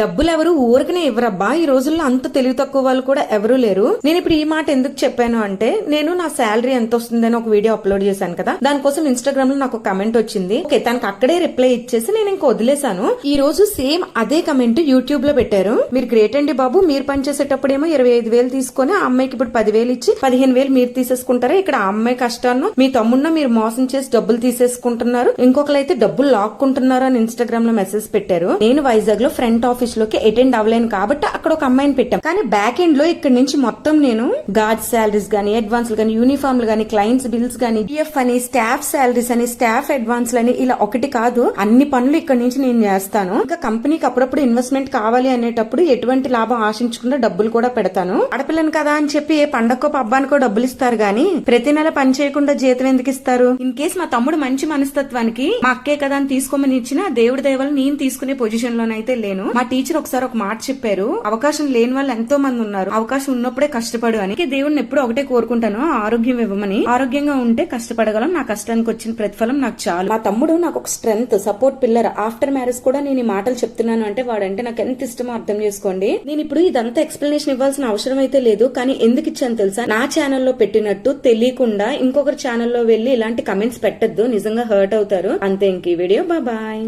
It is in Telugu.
డబ్బులు ఎవరు ఊరికనే ఇవ్వరబ్బా. ఈ రోజుల్లో అంత తెలివి తక్కువ వాళ్ళు కూడా ఎవరూ లేరు. నేను ఇప్పుడు ఈ మాట ఎందుకు చెప్పాను అంటే నేను నా శాలరీ ఎంత వస్తుందని ఒక వీడియో అప్లోడ్ చేశాను కదా. దానికోసం ఇన్స్టాగ్రామ్లో నాకు కమెంట్ వచ్చింది. ఓకే తనకు అక్కడే రిప్లై ఇచ్చేసి నేను ఇంకా వదిలేశాను. ఈ రోజు సేమ్ అదే కమెంట్ యూట్యూబ్లో పెట్టారు. మీరు గ్రేట్ అండి బాబు మీరు పనిచేసేటప్పుడేమో ఇరవై ఐదు వేలు తీసుకొని ఆ అమ్మాయికి ఇప్పుడు పదివేలు ఇచ్చి పదిహేను వేలు మీరు తీసేసుకుంటారా? ఇక్కడ ఆ అమ్మాయి కష్టాన్ని మీ తమ్ముడు మీరు మోసం చేసి డబ్బులు తీసేసుకుంటున్నారు. ఇంకొకరైతే డబ్బులు లాక్కుంటున్నారు అని ఇన్స్టాగ్రామ్లో మెసేజ్ పెట్టారు. నేను వైజాగ్లో ఫ్రంట్ ఆఫీస్ లోకి అటెండ్ అవ్వలేను కాబట్టి అక్కడ ఒక అమ్మాయిని పెట్టాం. కానీ బ్యాక్ ఎండ్లో ఇక్కడ నుంచి మొత్తం నేను గార్డ్ శాలరీస్ గానీ అడ్వాన్స్ గానీ యూనిఫామ్లు గానీ క్లయింట్స్ బిల్స్ గానీ పిఎఫ్ అని స్టాఫ్ శాలరీస్ అని స్టాఫ్ అడ్వాన్స్ అని ఇలా ఒకటి కాదు. అన్ని పనులు ఇక్కడ నుంచి నేను చేస్తాను. ఇంకా కంపెనీకి అప్పుడప్పుడు ఇన్వెస్ట్మెంట్ కావాలి అనేటప్పుడు ఎటువంటి లాభం ఆశించకుండా డబ్బులు కూడా పెడతాను. ఆడపిల్లని కదా అని చెప్పి ఏ పండక్కో పబ్బానికో డబ్బులు ఇస్తారు గానీ ప్రతి నెల పని చేయకుండా జీతం ఎందుకు ఇస్తారు? ఇన్ కేసు మా తమ్ముడు మంచి మనస్తత్వానికి మా అక్కే కదా అని తీసుకోమని ఇచ్చిన దేవుడి దయవల్ల నేను తీసుకునే పొజిషన్ లోనైతే లేను. మా టీచర్ ఒకసారి ఒక మాట చెప్పారు. అవకాశం లేని వాళ్ళు ఎంతో మంది ఉన్నారు. అవకాశం ఉన్నప్పుడే కష్టపడు అని. దేవుడిని ఎప్పుడు ఒకటే కోరుకుంటాను. ఆరోగ్యం ఇవ్వమని. ఆరోగ్యంగా ఉంటే కష్టపడగలం. నా కష్టానికి వచ్చిన ప్రతిఫలం నాకు చాలు. మా తమ్ముడు నాకు ఒక strength support pillar. After marriage కూడా నేను ఈ మాటలు చెప్తున్నాను అంటే వాడంటే నాకు ఎంత ఇష్టమో అర్థం చేసుకోండి. నేను ఇప్పుడు ఇదంతా ఎక్స్ప్లెనేషన్ ఇవ్వాల్సిన అవసరం అయితే లేదు. కానీ ఎందుకు ఇచ్చాను తెలుసా? నా ఛానల్లో పెట్టినట్టు తెలియకుండా ఇంకొకరి ఛానల్లో వెళ్ళి ఇలాంటి కమెంట్స్ పెట్టద్దు. నిజంగా హర్ట్ అవుతారు. అంతే ఇంక ఈ వీడియో. బాయ్.